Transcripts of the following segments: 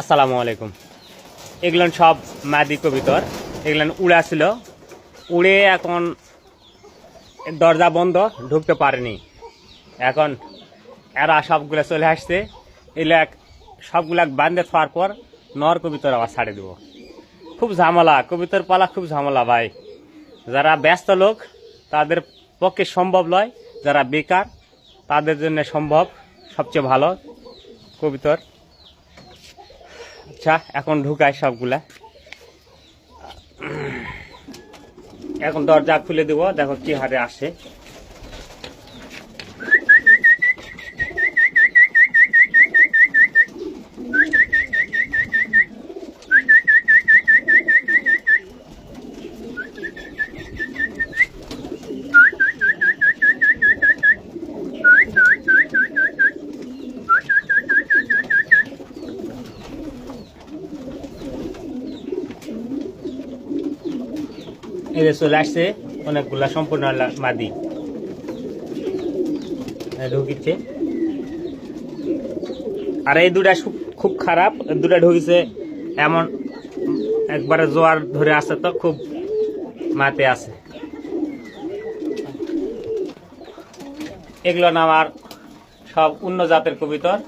আসসালামু আলাইকুম। এগুলো সব মাদি কবিতর। এগুলো উড়া ছিল উড়ে এখন দরজা বন্ধ, ঢুকতে পারেনি। এখন এরা সবগুলো চলে আসছে। এগুলা সবগুলা বান্ধে থাকার পর নর কবিতর আবার ছাড়ে দেবো। খুব ঝামেলা, কবিতর পালা খুব ঝামেলা ভাই। যারা ব্যস্ত লোক, তাদের পক্ষে সম্ভব নয় যারা বেকার, তাদের জন্য সম্ভব সবচেয়ে ভালো কবিতর। আচ্ছা এখন ঢুকায় সবগুলা। এখন দরজা খুলে দেবো দেখো কি হারে আসে। যে চলে আসছে। অনেকগুলা সম্পূর্ণ মাদি। এই ঢুকিচ্ছে। আর এই দুটা খুব খারাপ। দুটা ঢুকিছে এমন, একবারে জোয়ার ধরে আছে তো, খুব মাতে আছে। এগুলো আমার সব অন্য জাতের কবিতর।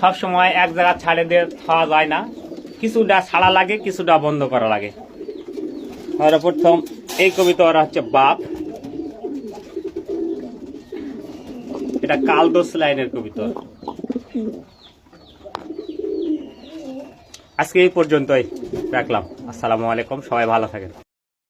সব সময় এক জায়গা ছাড়ে দিয়ে খাওয়া যায় না। কিছুটা ছাড়া লাগে, কিছুটা বন্ধ করা লাগে। আর প্রথম এই কবিতা ওরা হচ্ছে বাপ। এটা কালদোস লাইনের কবিতা। আজকে এই পর্যন্তই। রাখলাম। আসসালামু আলাইকুম। সবাই ভালো থাকেন।